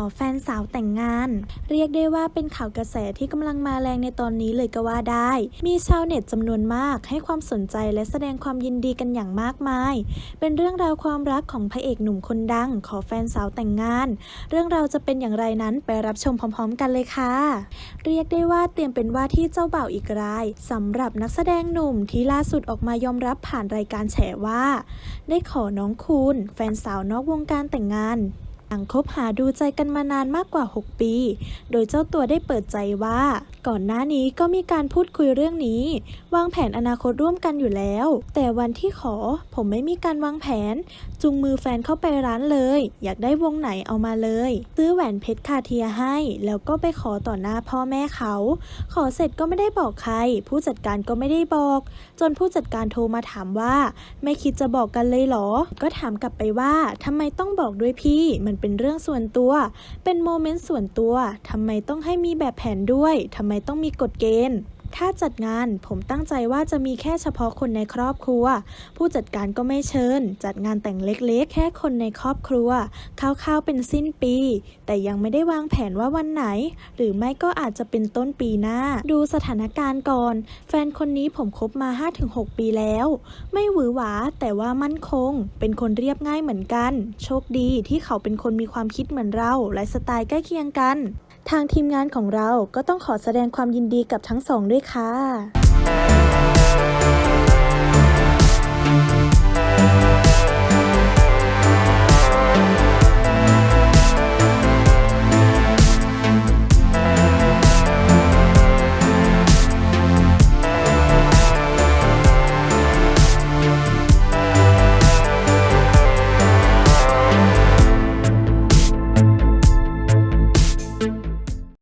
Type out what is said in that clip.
อแฟนสาวแต่งงาน เรียกได้ว่าเป็นข่าวกระแสที่กำลังมาแรงในตอนนี้เลยก็ว่าได้ มีชาวเน็ตจำนวนมากให้ความสนใจและแสดงความยินดีกันอย่างมากมาย เป็นเรื่องราวความรักของพระเอกหนุ่มคนดัง ขอแฟนสาวแต่งงาน เรื่องราวจะเป็นอย่างไรนั้นไปรับชมพร้อม ๆ กันเลยค่ะ เรียกได้ว่าเตรียมเป็นว่าที่เจ้าบ่าวอีกรายสำหรับนักแสดงหนุ่มที่ล่าสุดออกมายอมรับผ่านรายการแฉว่า ได้ขอน้องคูณแฟนสาวนอกวงการแต่งงาน หลังคบหาดูใจกันมานานมากกว่า 6 ปี โดยเจ้าตัวได้เปิดใจว่า ก่อนหน้านี้ก็มีการพูดคุยเรื่องนี้ วางแผนอนาคตร่วมกันอยู่แล้ว แต่วันที่ขอ ผมไม่มีการวางแผนจูงมือแฟนเข้าไปร้านเลย อยากได้วงไหนเอามาเลย ซื้อแหวนเพชรคาเทียให้ แล้วก็ไปขอต่อหน้าพ่อแม่เขา ขอเสร็จก็ไม่ได้บอกใคร ผู้จัดการก็ไม่ได้บอก จนผู้จัดการโทรมาถามว่า ไม่คิดจะบอกกันเลยเหรอ ก็ถามกลับไปว่าทำไมต้องบอกด้วยพี่มันเป็นเรื่องส่วนตัว เป็นโมเมนต์ส่วนตัวทำไมต้องให้มีแบบแผนด้วยทำไมต้องมีกฎเกณฑ์ ถ้าจัดงานผมตั้งใจว่าจะมีแค่เฉพาะคนในครอบครัว ผู้จัดการก็ไม่เชิญ จัดงานแต่งเล็กๆ แค่คนในครอบครัวคร่าวๆเป็นสิ้นปี แต่ยังไม่ได้วางแผนว่าวันไหน หรือไม่ก็อาจจะเป็นต้นปีหน้า ดูสถานการณ์ก่อน แฟนคนนี้ผมคบมา 5-6 ปีแล้ว ไม่หวือหวาแต่ว่ามั่นคง เป็นคนเรียบง่ายเหมือนกัน โชคดีที่เขาเป็นคนมีความคิดเหมือนเรา และสไตล์ใกล้เคียงกัน ทางทีมงานของเราก็ต้องขอแสดงความยินดีกับทั้งสองด้วยค่ะ